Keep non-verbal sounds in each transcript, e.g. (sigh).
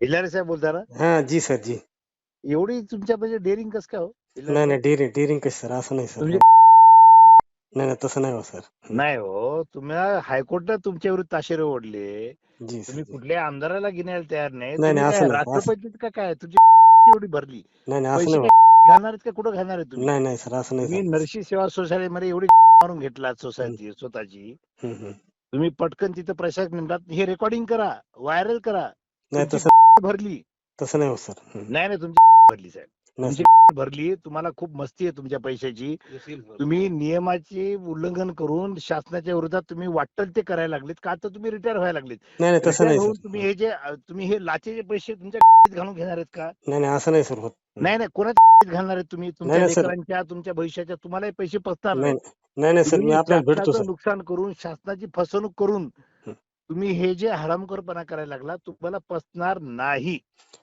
इलारे साहेब बोलता ना? हा जी सर जी. एवढी तुमच्या म्हणजे डेअरिंग कस काय हो? नाही? नाही डेअरिंग डेअरिंग कशी सर असं नाही सर तुमची नाही नाही तसं नाही हो सर नाही हो तुम्हाला हायकोर्टात तुमच्या विरुद्ध ताशेरे ओढले. जी सर तुम्ही जी. कुठल्याही आमदाराला घेण्याला तयार नाही. नाही, तुम्ही असं काय नाही, असं- राष्ट्रपतीत का काय? तुझी (laughs) एवढी भरली. नाही नाही असं पैसे नाही काय घालणार आहेत का? कुठं घालणार आहे तुम्ही? नाही नाही सर असं नाही तुम्ही नरसी सेवा सोसायटी मध्ये एवढी (laughs) मारून घेतला सोसायटी स्वतःची. हम्म, हम्म. तुम्ही पटकन तिथं प्रशासक नेमतात. हे रेकॉर्डिंग करा व्हायरल करा. नाही तुमची तसं भरली. तसं नाही हो सर. नाही नाही तुमची (laughs) भरली साहेब. नाही तुमची (laughs) भरली तुम्हाला खूप मस्ती आहे तुमच्या पैशाची. तुम्ही नियमाचे उल्लंघन करून शासनाच्या विरोधात तुम्ही वाटल ते करायला लागलेत का? तर तुम्ही रिटायर व्हायला लागलेत. नाही नाही तसं Retire नाही होऊन सर. तुम्ही हे जे तुम्ही हे लाचेचे पैसे तुमच्या (laughs) घालून घेणार आहेत का? नाही नाही असं नाही सर होत. नाही नाही कोणाच्या घालणार आहेत तुम्ही? तुमच्या नाही, sir. लेकरांच्या तुमच्या भविष्याच्या तुम्हाला हे पैसे पसणार नाही नाही सर मी तुम्ही आपल्याला भेटतो शासनाचं सर. नुकसान करून शासनाची फसवणूक करून. तुम्ही हे जे हरामखोरपणा करायला लागला तुम्हाला पसणार नाही.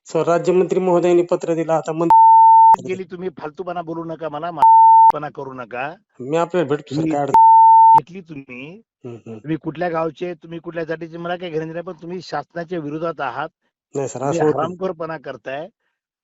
सर राज्यमंत्री महोदयांनी पत्र दिलं आता मंत्री गेली तुम्ही फालतूपणा बोलू नका मला पणा करू नका. मी आपल्याला भेटतो सर तुम्ही- काय अडचण घेतली तुम्ही. हम्म, हम्म. तुम्ही कुठल्या गावचे तुम्ही कुठल्या जातीचे मला काही घेणं नाही पण तुम्ही शासनाच्या विरोधात आहात. नाही सर तुम्ही असं होत. नाही. हरामखोरपणा करताय.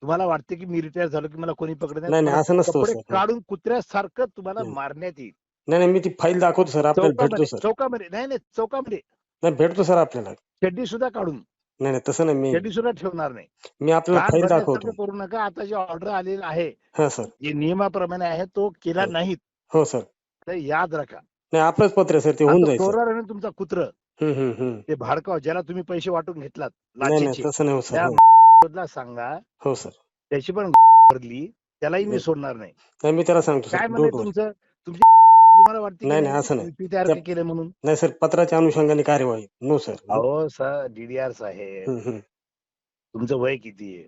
तुम्हाला वाटते की मी रिटायर झालो की मला कोणी पकडत नाही? असं नसतं कपडे सर. काढून कुत्र्यासारखं तुम्हाला. मारण्यात येईल. नाही नाही मी ती फाईल दाखवतो सर आपल्याला भेटतो चौकामध्ये सर. चौकामध्ये नाही नाही चौकामध्ये. नाही भेटतो सर आपल्याला. चड्डी सुद्धा काढून. नाही नाही तसं नाही मी चड्डी सुद्धा ठेवणार नाही. मी आपल्याला फाईल दाखवतो. करू नका. आता जे ऑर्डर आलेला आहे हा सर. जे नियमाप्रमाणे आहे तो केला हं. नाहीत. हो सर. तर याद राखा. नाही आपलंच पत्र आहे सर ते होऊन जाईल सर. चोरार तुमचा कुत्र हम्म, हम्म, हम्म. ते भाडकाव ज्याला तुम्ही पैसे वाटून घेतलात नाही नाही लाचेचे तसं नाही हो सर त्या हो. सांगा हो सर. त्याची पण भरली त्यालाही मी. सोडणार नाही. नाही मी त्याला सांगतो काय सर म्हणजे डोंट वरी तुमचं? तुमची तुम्हाला वाटते नाही, नाही, असं नाही. तयार त्या- केलं म्हणून? नाही सर पत्राच्या अनुषंगाने कार्यवाही. नो सर अहो सर डीडीआर साहेब. हम्म, हम्म. तुमचं वय किती आहे?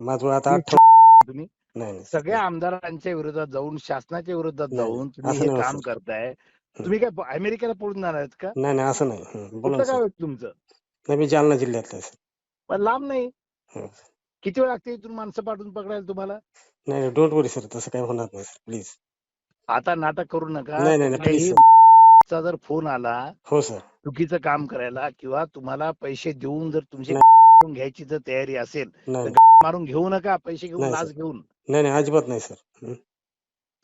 माझं वय आता तुम्ही? नाही नाही सगळ्या आमदारांच्या विरोधात जाऊन शासनाच्या विरोधात नाही, जाऊन तुम्ही असं हे नाही काम. करताय. तुम्ही काय अमेरिकेला पळून जाणार आहेत का? नाही नाही असं नाही. हम्म, बोला ना सर. आहे तुमचं? नाही मी जालना जिल्ह्यातला आहे सर. पण लांब नाही. हो. किती वेळ लागते इथून माणसं पाठवून पकडायला तुम्हाला? नाही नाही डोंट वरी सर. तसं काही होणार नाही सर. प्लीज आता नाटक करू नका. नाही, नाही, नाही, कुठल्याही please, चा जर फोन आला हो सर चुकीचं काम करायला किंवा तुम्हाला पैसे देऊन जर तुमची. घ्यायची जर तयारी असेल नाही मारून घेऊ नका पैसे घेऊन नाही, लाच सर. घेऊन. नाही नाही अजिबात नाही सर.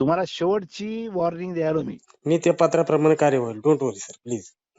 तुम्हाला शेवटची वॉर्निंग द्यायला मी. मी त्या पत्राप्रमाणे कार्यवाही डोंट वरी सर प्लीज